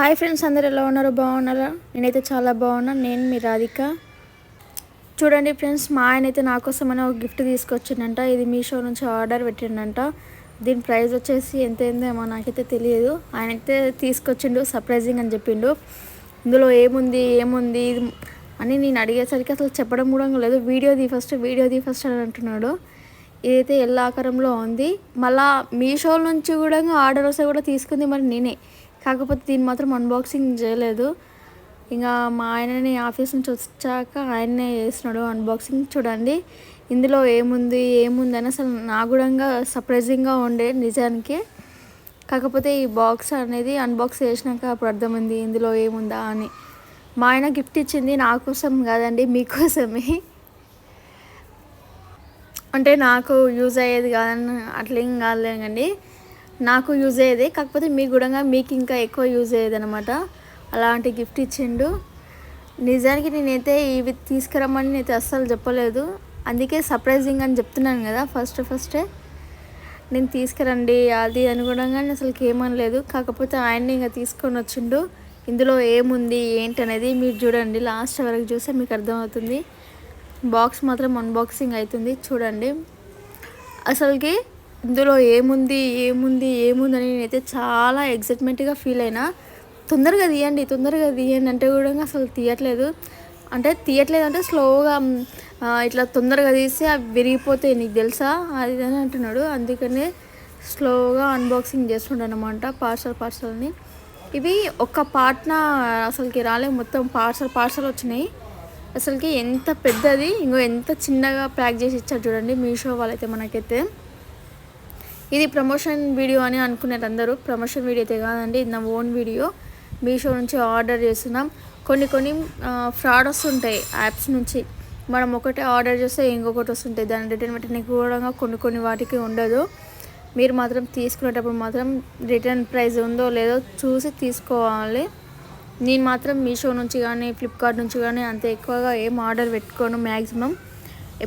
Hi friends అందరు ఎలా ఉన్నారు? బాగున్నారా? నేనైతే చాలా బాగున్నా. నేను మీ రాధిక. చూడండి ఫ్రెండ్స్ మా ఆయన అయితే నా కోసమని ఒక గిఫ్ట్ తీసుకొచ్చిండంట. ఇది మీషో నుంచి ఆర్డర్ పెట్టిండంట. దీని ప్రైస్ వచ్చేసి ఎంత ఏందేమో నాకైతే తెలియదు. ఆయన అయితే తీసుకొచ్చిండు సర్ప్రైజింగ్ అని చెప్పిండు. ఇందులో ఏముంది ఏముంది అని నేను అడిగేసరికి అసలు చెప్పడం కూడా లేదు. Video the first video the first అని అంటున్నాడు. ఇదైతే ఎల్ల ఆకారంలో ఉంది. మళ్ళా మీషో నుంచి కూడా ఆర్డర్ వస్తే కూడా తీసుకుంది మరి నేనే. కాకపోతే దీన్ని మాత్రం అన్బాక్సింగ్ చేయలేదు. ఇంకా మా ఆయనని ఆఫీస్ నుంచి వచ్చాక ఆయన్నే చేసినాడు అన్బాక్సింగ్ చూడండి ఇందులో ఏముంది ఏముంది అని అసలు నా కూడా సర్ప్రైజింగ్గా ఉండే నిజానికి. కాకపోతే ఈ బాక్స్ అనేది అన్బాక్స్ చేసినాక అప్పుడు అర్థమైంది ఇందులో ఏముందా అని. మా ఆయన గిఫ్ట్ ఇచ్చింది నా కోసం కాదండి మీకోసమే అంటే నాకు యూజ్ అయ్యేది కాదని అట్లేం కాదులేండి. నాకు యూజ్ అయ్యేది. కాకపోతే మీ కూడా మీకు ఇంకా ఎక్కువ యూజ్ అయ్యేది అనమాట అలాంటి గిఫ్ట్ ఇచ్చిండు. నిజానికి నేనైతే ఇవి తీసుకురమ్మని నేనైతే అస్సలు చెప్పలేదు. అందుకే సర్ప్రైజింగ్ అని చెప్తున్నాను కదా ఫస్ట్ ఫస్టే నేను తీసుకురండి అది అని కూడా అసలుకి ఏమనలేదు. కాకపోతే ఆయన్ని ఇంకా తీసుకొని వచ్చిండు. ఇందులో ఏముంది ఏంటి అనేది మీరు చూడండి. లాస్ట్ వరకు చూస్తే మీకు అర్థమవుతుంది. బాక్స్ మాత్రం అన్బాక్సింగ్ అవుతుంది చూడండి. అసలుకి ఇందులో ఏముంది ఏముంది ఏముంది అని నేనైతే చాలా ఎగ్జైట్మెంట్గా ఫీల్ అయినా తొందరగా తీయండి తొందరగా తీయండి అంటే కూడా అసలు తీయట్లేదు. అంటే తీయట్లేదు అంటే స్లోగా ఇట్లా తొందరగా తీసి అవి విరిగిపోతాయి నీకు తెలుసా? అది అని అంటున్నాడు. అందుకనే స్లోగా అన్బాక్సింగ్ చేస్తుండే అనమాట పార్సల్ పార్సల్ని ఇవి ఒక్క పార్ట్న అసలుకి రాలే మొత్తం పార్సల్ పార్సల్ వచ్చినాయి. అసలుకి ఎంత పెద్దది ఇంకో ఎంత చిన్నగా ప్యాక్ చేసి ఇచ్చారు చూడండి మీషో వాళ్ళైతే మనకైతే. ఇది ప్రమోషన్ వీడియో అని అనుకున్నారు అందరూ. ప్రమోషన్ వీడియో అయితే కాదండి ఇది నా ఓన్ వీడియో. మీషో నుంచి ఆర్డర్ చేస్తున్నాం. కొన్ని కొన్ని ఫ్రాడ్ వస్తుంటాయి యాప్స్ నుంచి. మనం ఒకటే ఆర్డర్ చేస్తే ఇంకొకటి వస్తుంటాయి. దాని రిటర్న్ పెట్టడానికి కూడా కొన్ని కొన్ని వాటికి ఉండదు. మీరు మాత్రం తీసుకునేటప్పుడు మాత్రం రిటర్న్ ప్రైస్ ఉందో లేదో చూసి తీసుకోవాలి. నేను మాత్రం మీషో నుంచి కానీ ఫ్లిప్కార్ట్ నుంచి కానీ అంత ఎక్కువగా ఏం ఆర్డర్ పెట్టుకోను మ్యాక్సిమం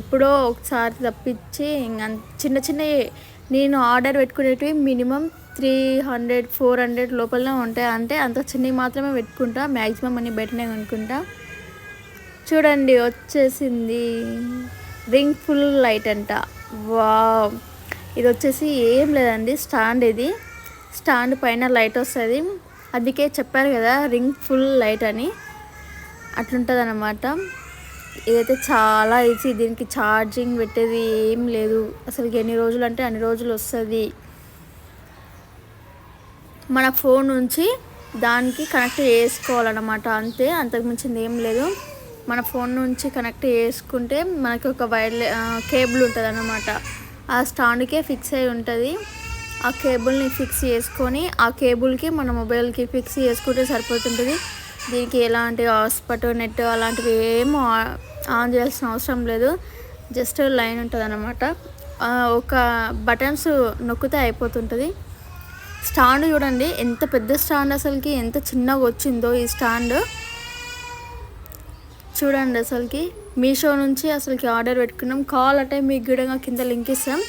ఎప్పుడో ఒకసారి తప్పించి ఇంకా చిన్న చిన్న నేను order పెట్టుకునేటివి minimum three hundred four hundred లోపలనే ఉంటాయి. అంటే అంత చిన్నవి మాత్రమే పెట్టుకుంటా. మ్యాక్సిమం అని బయటనే కొనుక్కుంటా. చూడండి వచ్చేసింది. రింగ్ ఫుల్ లైట్ అంట. వా ఇది వచ్చేసి ఏం లేదండి స్టాండ్ ఇది. స్టాండ్ పైన లైట్ వస్తుంది. అందుకే చెప్పారు కదా రింగ్ ఫుల్ లైట్ అని. అట్లుంటుంది అన్నమాట ఇదైతే చాలా ఈజీ దీనికి ఛార్జింగ్ పెట్టేది ఏం లేదు. అసలు ఎన్ని రోజులు అంటే అన్ని రోజులు వస్తుంది. మన ఫోన్ నుంచి దానికి కనెక్ట్ చేసుకోవాలన్నమాట. అంతే అంతకుమించింది ఏం లేదు. మన ఫోన్ నుంచి కనెక్ట్ చేసుకుంటే మనకి ఒక వైర్ కేబుల్ ఉంటుంది అన్నమాట ఆ స్టాండ్కే ఫిక్స్ అయి ఉంటుంది. ఆ కేబుల్ని ఫిక్స్ చేసుకొని ఆ కేబుల్కి మన మొబైల్కి ఫిక్స్ చేసుకుంటే సరిపోతుంటుంది. దీనికి ఎలాంటి హాస్పట్ నెట్ అలాంటివి ఏమో ఆన్ చేయాల్సిన అవసరం లేదు. జస్ట్ లైన్ ఉంటుంది అనమాట ఒక బటన్స్ నొక్కితే అయిపోతుంటుంది. స్టాండ్ చూడండి ఎంత పెద్ద స్టాండ్ అసలుకి ఎంత చిన్నగా వచ్చిందో ఈ స్టాండ్. చూడండి అసలుకి మీషో నుంచి అసలుకి ఆర్డర్ పెట్టుకున్నాం. కావాలంటే మీకు కూడా కింద లింక్ ఇస్తాం.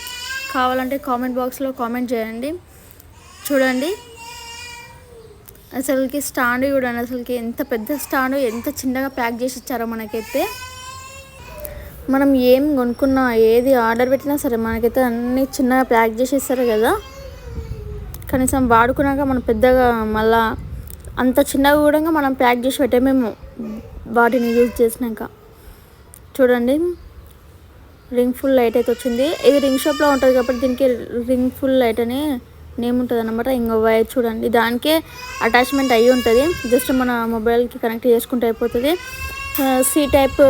కావాలంటే కామెంట్ బాక్స్లో కామెంట్ చేయండి. చూడండి. అసలుకి స్టాండ్ చూడండి అసలుకి ఎంత పెద్ద స్టాండ్ ఎంత చిన్నగా ప్యాక్ చేసి ఇచ్చారో మనకైతే. మనం ఏం కొనుక్కున్నా ఏది ఆర్డర్ పెట్టినా సరే మనకైతే అన్నీ చిన్నగా ప్యాక్ చేసి ఇస్తారు కదా. కనీసం వాడుకున్నాక మనం పెద్దగా మళ్ళా అంత చిన్నగా కూడా మనం ప్యాక్ చేసి పెట్టామేమో వాటిని యూజ్ చేసినాక. చూడండి రింగ్ ఫుల్ లైట్ అయితే వచ్చింది. ఇది రింగ్ షాప్లో ఉంటుంది కాబట్టి దీనికి రింగ్ ఫుల్ లైట్ అని నేమ్ ఉంటుంది అనమాట ఇంకో వైర్ చూడండి. దానికే అటాచ్మెంట్ అయ్యి ఉంటుంది. జస్ట్ మన మొబైల్కి కనెక్ట్ చేసుకుంటే అయిపోతుంది. సి టైప్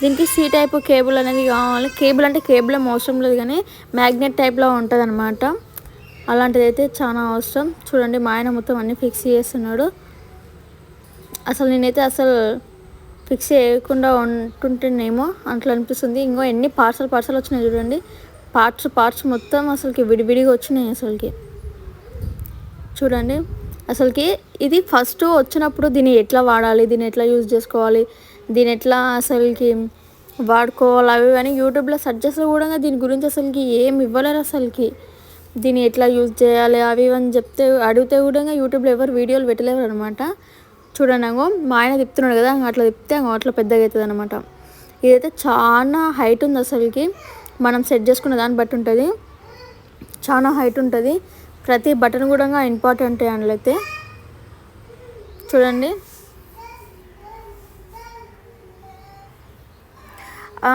దీనికి సి టైప్ కేబుల్ అనేది కావాలి. కేబుల్ అంటే కేబుల్ ఏం అవసరం లేదు కానీ మ్యాగ్నెట్ టైప్లో ఉంటుంది అనమాట అలాంటిది అయితే చాలా అవసరం. చూడండి మా ఆయన మొత్తం అన్నీ ఫిక్స్ చేస్తున్నాడు. అసలు నేనైతే అసలు ఫిక్స్ చేయకుండా ఉంటుంటేనేమో అట్లా అనిపిస్తుంది. ఇంకో ఎన్ని పార్సల్ పార్సల్ వచ్చినాయి చూడండి. పార్ట్స్ పార్ట్స్ మొత్తం అసలుకి విడివిడిగా వచ్చినాయి అసలుకి. చూడండి అసలుకి ఇది ఫస్ట్ వచ్చినప్పుడు దీన్ని ఎట్లా వాడాలి దీన్ని ఎట్లా యూజ్ చేసుకోవాలి దీని ఎట్లా అసలుకి వాడుకోవాలి అవి కానీ యూట్యూబ్లో సెర్చ్ చేస్తే కూడా దీని గురించి అసలుకి ఏం ఇవ్వలేరు అసలుకి. దీన్ని ఎట్లా యూజ్ చేయాలి అవి ఇవన్నీ అని చెప్తే అడిగితే కూడా యూట్యూబ్లో ఎవరు వీడియోలు పెట్టలేరు అనమాట చూడండి అంగో మా ఆయన తిప్పుతున్నాడు కదా అట్లా తిప్పితే అంగో అట్లా పెద్దగా అవుతుంది అనమాట ఇదైతే చాలా హైట్ ఉంది అసలుకి. మనం సెట్ చేసుకున్న దాన్ని బట్టి ఉంటుంది. చాలా హైట్ ఉంటుంది. ప్రతి బటన్ కూడా ఇంపార్టెంట్ అందులో అయితే. చూడండి. ఆ,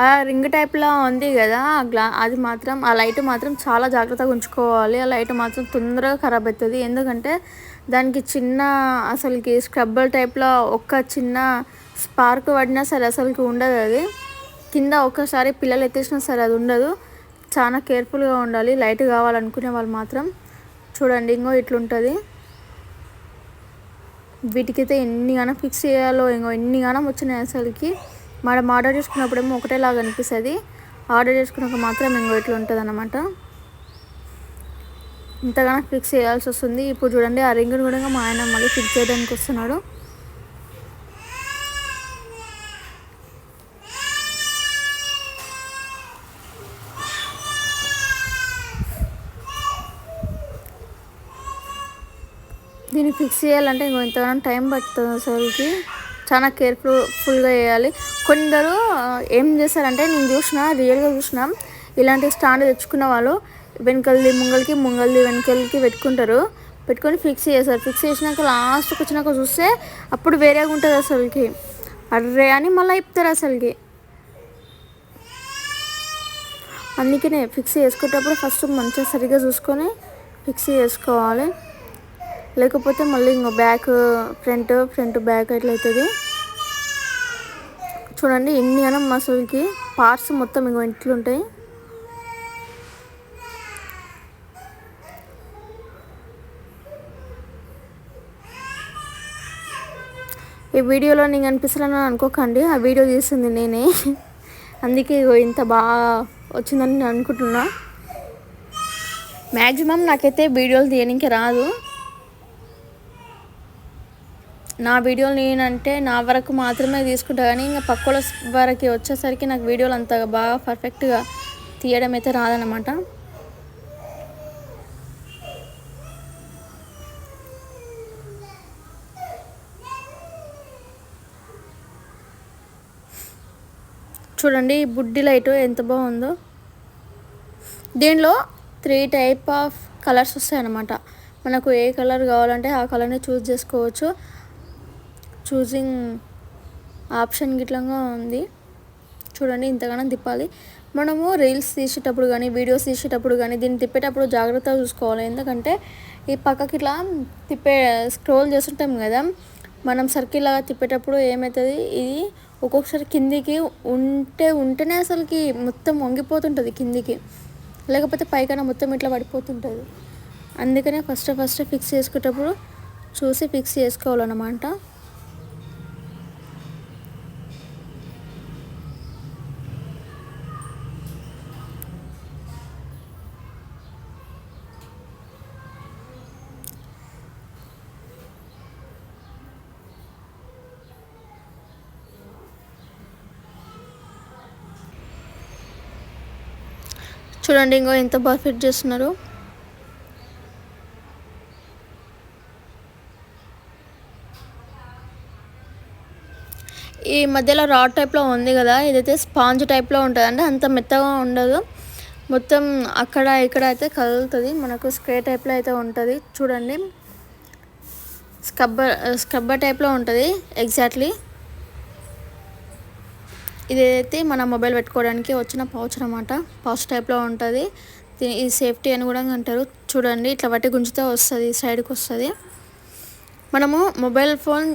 ఆ రింగ్ టైప్లో ఉంది కదా ఆ గ్లా అది మాత్రం ఆ లైట్ మాత్రం చాలా జాగ్రత్తగా ఉంచుకోవాలి. ఆ లైట్ మాత్రం తొందరగా ఖరాబ్ అవుతుంది ఎందుకంటే దానికి చిన్న అసలుకి స్క్రబ్బర్ టైప్లో ఒక్క చిన్న స్పార్క్ పడినా సరే అసలుకి ఉండదు అది. కింద ఒక్కసారి పిల్లలు ఎత్తేసినా సరే అది ఉండదు. చాలా కేర్ఫుల్గా ఉండాలి. లైట్ కావాలనుకునే వాళ్ళు మాత్రం చూడండి ఇంకో ఇట్లుంటుంది. వీటికైతే ఎన్ని గానం ఫిక్స్ చేయాలో ఇంకో ఎన్నిగానం వచ్చినాయి అసలుకి. మనం ఆర్డర్ చేసుకున్నప్పుడేమో ఒకటేలాగా అనిపిస్తుంది. ఆర్డర్ చేసుకున్నాక మాత్రం ఇంకో ఇట్లా ఉంటుంది అనమాట ఇంతగానో ఫిక్స్ చేయాల్సి వస్తుంది. ఇప్పుడు చూడండి ఆ రింగ్ని కూడా మా ఆయన మళ్ళీ ఫిక్స్ చేయడానికి వస్తున్నాడు. దీన్ని ఫిక్స్ చేయాలంటే ఇంకో ఇంతగానో టైం పడుతుంది అసలుకి. చాలా కేర్ఫుల్ ఫుల్గా చేయాలి. కొందరు ఏం చేస్తారంటే నేను చూసిన రియల్గా చూసిన ఇలాంటి స్టాండ్ తెచ్చుకున్న వాళ్ళు వెనకల్ది ముంగల్కి ముంగల్ది వెనకలకి పెట్టుకుంటారు. పెట్టుకొని ఫిక్స్ చేస్తారు. ఫిక్స్ చేసినాక లాస్ట్కి వచ్చినాక చూస్తే అప్పుడు వేరేగా ఉంటుంది అసలుకి. అర్రే అని మళ్ళీ చెప్తారు అసలుకి. అందుకనే ఫిక్స్ చేసుకునేటప్పుడు ఫస్ట్ మంచిగా సరిగ్గా చూసుకొని ఫిక్స్ చేసుకోవాలి. లేకపోతే మళ్ళీ ఇంకో బ్యాక్ ఫ్రంట్ ఫ్రంట్ బ్యాక్ ఎట్లా అవుతుంది చూడండి ఎన్ని అనం అసలుకి పార్ట్స్ మొత్తం ఇంకో ఇంట్లో ఉంటాయి ఈ వీడియోలో నేను అనిపిస్తానని అనుకోకండి ఆ వీడియో తీసింది నేనే. అందుకే ఇగో ఇంత బాగా వచ్చిందని నేను అనుకుంటున్నా. మ్యాక్సిమం నాకైతే వీడియోలు తీయడానికి రాదు. నా వీడియోలు నేనంటే నా వరకు మాత్రమే తీసుకుంటా కానీ ఇంకా పక్కల వరకు వచ్చేసరికి నాకు వీడియోలు అంత బాగా పర్ఫెక్ట్గా తీయడం అయితే రాదనమాట చూడండి ఈ బుడ్డి లైట్ ఎంత బాగుందో. దీనిలో త్రీ టైప్ ఆఫ్ కలర్స్ వస్తాయి అన్నమాట మనకు ఏ కలర్ కావాలంటే ఆ కలర్ని చూస్ చేసుకోవచ్చు. చూసింగ్ ఆప్షన్ గిట్లంగా ఉంది. చూడండి ఇంతగానో తిప్పాలి. మనము రీల్స్ తీసేటప్పుడు కానీ వీడియోస్ తీసేటప్పుడు కానీ దీన్ని తిప్పేటప్పుడు జాగ్రత్తగా చూసుకోవాలి. ఎందుకంటే ఈ పక్కకి ఇట్లా తిప్పే స్క్రోల్ చేస్తుంటాం కదా మనం సర్కిల్ లాగా తిప్పేటప్పుడు ఏమవుతుంది ఇది ఒక్కొక్కసారి కిందికి ఉంటే ఉంటేనే అసలుకి మొత్తం వంగిపోతుంటుంది కిందికి. లేకపోతే పైకైనా మొత్తం ఇట్లా పడిపోతుంటుంది. అందుకనే ఫస్ట్ ఫస్ట్ ఫిక్స్ చేసుకునేటప్పుడు చూసి ఫిక్స్ చేసుకోవాలన్నమాట. చూడండి ఇంకో ఎంత బాగా ఫిట్ చేస్తున్నారు. ఈ మధ్యలో రాడ్ టైప్లో ఉంది కదా ఇదైతే స్పాంజ్ టైప్లో ఉంటుంది అంటే అంత మెత్తగా ఉండదు. మొత్తం అక్కడ ఇక్కడ అయితే కదులుతుంది మనకు స్క్రే టైప్లో అయితే ఉంటుంది. చూడండి. స్కబ్బర్ స్కబ్బర్ టైప్లో ఉంటుంది ఎగ్జాక్ట్లీ. ఇదైతే మన మొబైల్ పెట్టుకోవడానికి వచ్చిన పౌచ్ అనమాట పౌచ్ టైప్లో ఉంటుంది. ఇది సేఫ్టీ అని కూడా అంటారు. చూడండి ఇట్లా బట్టి గుంజితే వస్తుంది సైడ్కి వస్తుంది. మనము మొబైల్ ఫోన్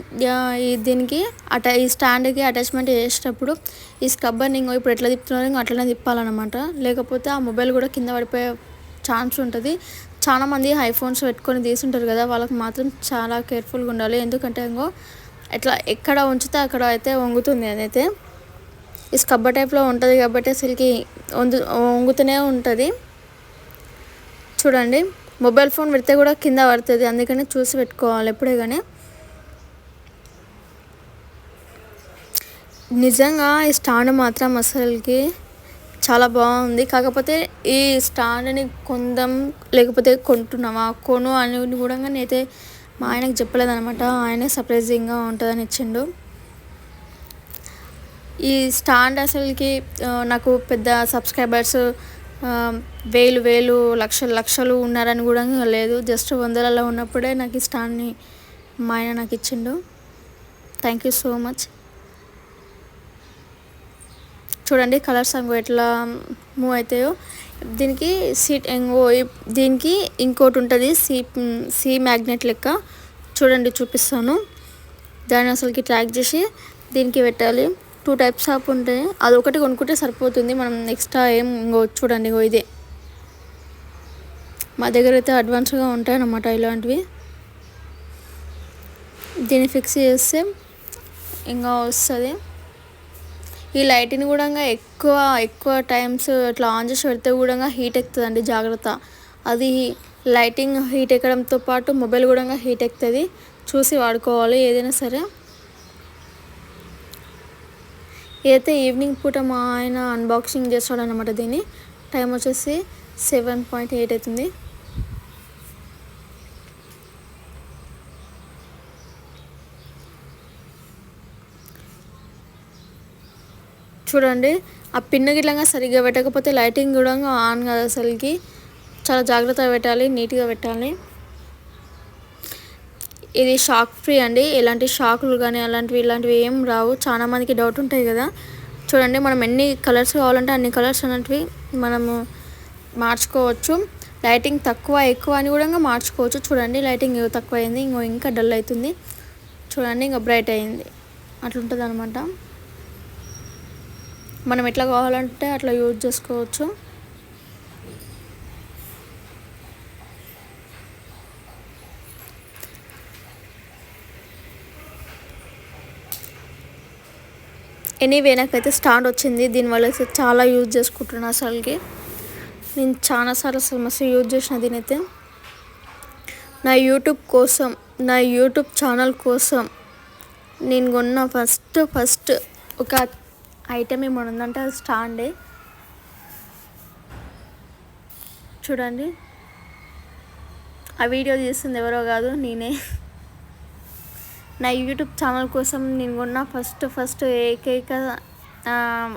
దీనికి అట ఈ స్టాండ్కి అటాచ్మెంట్ చేసేటప్పుడు ఈ స్కబ్బర్ని ఇంకో ఇప్పుడు ఎట్లా తిప్పుతున్నారో ఇంకో అట్లనే తిప్పాలన్నమాట. లేకపోతే ఆ మొబైల్ కూడా కింద పడిపోయే ఛాన్స్ ఉంటుంది. చాలా మంది ఐఫోన్స్ పెట్టుకొని తీసుంటారు కదా వాళ్ళకి మాత్రం చాలా కేర్ఫుల్గా ఉండాలి. ఎందుకంటే ఇంకో ఎట్లా ఎక్కడ ఉంచితే అక్కడ అయితే వంగుతుంది అదైతే. ఈ స్కబ్బర్ టైప్లో ఉంటుంది కాబట్టి అసలుకి వంగు వంగుతూనే ఉంటుంది. చూడండి మొబైల్ ఫోన్ పెడితే కూడా కింద పడుతుంది అందుకని చూసి పెట్టుకోవాలి ఎప్పుడే కానీ నిజంగా ఈ స్టాండ్ మాత్రం అసలుకి చాలా బాగుంది. కాకపోతే ఈ స్టాండ్ని కొందాం లేకపోతే కొంటున్నావా కొను అని కూడా నేనైతే మా ఆయనకు చెప్పలేదనమాట ఆయనే సర్ప్రైజింగ్గా ఉంటుందని ఇచ్చిండు. ఈ స్టాండ్ అసలుకి నాకు పెద్ద సబ్స్క్రైబర్స్ వేలు వేలు లక్షలు లక్షలు ఉన్నారని కూడా లేదు. జస్ట్ వందలలో ఉన్నప్పుడే నాకు ఈ స్టాండ్ని మా ఆయన నాకు ఇచ్చిండు. థ్యాంక్ యూ సో మచ్ చూడండి కలర్స్ అంగో ఎట్లా మూవ్ అవుతాయో దీనికి సీట్ ఎంగో దీనికి ఇంకోటి ఉంటుంది సీ సీ మ్యాగ్నెట్ లెక్క. చూడండి చూపిస్తాను. దాన్ని అసలుకి ట్రాక్ చేసి దీనికి పెట్టాలి. టూ టైప్స్ ఆఫ్ ఉంటాయి. అది ఒకటి కొనుక్కుంటే సరిపోతుంది. మనం ఎక్స్ట్రా ఏం ఇంకో చూడండి ఇంకో ఇదే. మా దగ్గర అయితే అడ్వాన్స్గా ఉంటాయి అన్నమాట ఇలాంటివి. దీన్ని ఫిక్స్ చేస్తే ఇంకా వస్తుంది. ఈ లైట్ని కూడా ఎక్కువ ఎక్కువ టైమ్స్ ఇట్లా ఆన్ చేసి పెడితే కూడా హీట్ ఎక్కుతుందండి జాగ్రత్త. అది లైటింగ్ హీట్ ఎక్కడంతో పాటు మొబైల్ కూడా హీట్ ఎక్కుతుంది. చూసి వాడుకోవాలి ఏదైనా సరే. అయితే ఈవినింగ్ పూట మా ఆయన అన్బాక్సింగ్ చేస్తాడు అనమాట దీన్ని. టైం వచ్చేసి సెవెన్ పాయింట్ ఎయిట్ అవుతుంది. చూడండి ఆ పిన్ గిట్లంగా సరిగ్గా పెట్టకపోతే లైటింగ్ కూడా ఆన్ కాదు అసలుకి. చాలా జాగ్రత్తగా పెట్టాలి నీట్గా పెట్టాలి. ఇది షాక్ ఫ్రీ అండి. ఎలాంటి షాకులు కానీ అలాంటివి ఇలాంటివి ఏం రావు. చాలామందికి డౌట్ ఉంటాయి కదా. చూడండి మనం ఎన్ని కలర్స్ కావాలంటే అన్ని కలర్స్ అనేటివి మనము మార్చుకోవచ్చు. లైటింగ్ తక్కువ ఎక్కువ అని కూడా మార్చుకోవచ్చు. చూడండి లైటింగ్ తక్కువ అయింది ఇంకో ఇంకా డల్ అవుతుంది. చూడండి ఇంకా బ్రైట్ అయింది. అట్లుంటుంది అనమాట మనం ఎట్లా కావాలంటే అట్లా యూజ్ చేసుకోవచ్చు. ఎనీవే నాకైతే స్టాండ్ వచ్చింది. దీనివల్ల అయితే చాలా యూజ్ చేసుకుంటున్నా అసలుకి. నేను చాలాసార్లు అసలు మస్తు యూజ్ చేసిన దీనైతే. నా యూట్యూబ్ కోసం నా యూట్యూబ్ ఛానల్ కోసం నేను కొన్న ఫస్ట్ ఫస్ట్ ఒక ఐటమ్ ఏమైనా ఉందంటే అది స్టాండే. చూడండి. ఆ వీడియో తీస్తుంది ఎవరో కాదు నేనే. నా యూట్యూబ్ ఛానల్ కోసం నేను కొన్న ఫస్ట్ ఫస్ట్ ఏకైక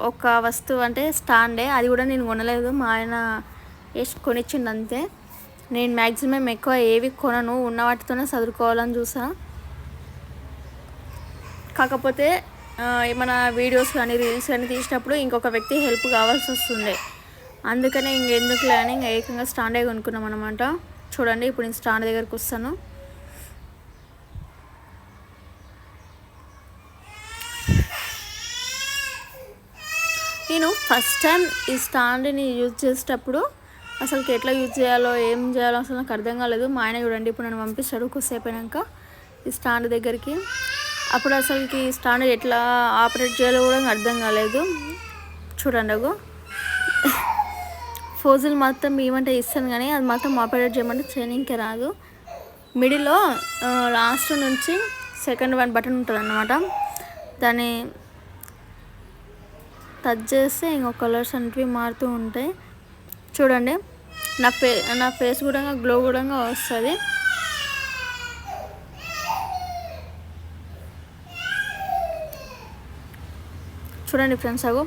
ఒక వస్తువు అంటే స్టాండే. అది కూడా నేను కొనలేదు. మా ఆయన వేసి కొనిచ్చిండు అంతే. నేను మ్యాక్సిమం ఎక్కువ ఏవి కొనను. ఉన్న వాటితోనే చదువుకోవాలని చూసా. కాకపోతే ఏమైనా వీడియోస్ కానీ రీల్స్ కానీ తీసినప్పుడు ఇంకొక వ్యక్తి హెల్ప్ కావాల్సి వస్తుండే. అందుకనే ఇంకెందుకు లేని ఇంకా ఏకంగా స్టాండే కొనుక్కున్నాం అనమాట చూడండి ఇప్పుడు నేను స్టాండ్ దగ్గరకు వస్తాను. నేను ఫస్ట్ టైం ఈ స్టాండ్ని యూజ్ చేసేటప్పుడు అసలుకి ఎట్లా యూజ్ చేయాలో ఏం చేయాలో అసలు నాకు అర్థం కాలేదు. మా ఆయన చూడండి ఇప్పుడు నన్ను పంపిస్తాడు కొద్దిసేపు అయినాక ఈ స్టాండ్ దగ్గరికి. అప్పుడు అసలుకి ఈ స్టాండ్ ఎట్లా ఆపరేట్ చేయాలో కూడా అర్థం కాలేదు. చూడండి అగో. ఫోజులు మొత్తం ఏమంటే ఇస్తాను కానీ అది మాత్రం ఆపరేట్ చేయమంటే చేయడానికి రాదు. మిడిల్లో లాస్ట్ నుంచి సెకండ్ వన్ బటన్ ఉంటుంది అన్నమాట దాన్ని టచ్ చేస్తే ఇంకో కలర్స్ అనేవి మారుతూ ఉంటాయి. చూడండి నా ఫే నా ఫేస్ కూడా గ్లో కూడా వస్తుంది. చూడండి ఫ్రెండ్స్ అగో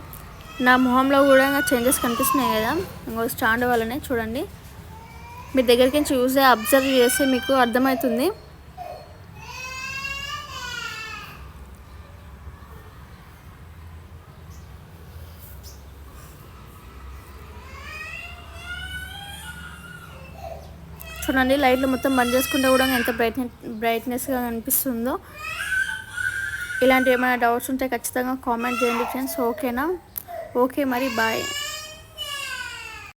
నా మొహంలో కూడా చేంజెస్ కనిపిస్తున్నాయి కదా. ఇంకో స్టాండ్ వల్లనే చూడండి. మీ దగ్గరికి నుంచి చూసే అబ్జర్వ్ చేస్తే మీకు అర్థమవుతుంది. చూడండి లైట్లు మొత్తం బంద్ చేసుకుంటే కూడా ఎంత బ్రైట్నెస్ బ్రైట్నెస్గా అనిపిస్తుందో. ఇలాంటి ఏమైనా డౌట్స్ ఉంటే ఖచ్చితంగా కామెంట్ చేయండి ఫ్రెండ్స్. ఓకేనా? ఓకే మరి బాయ్.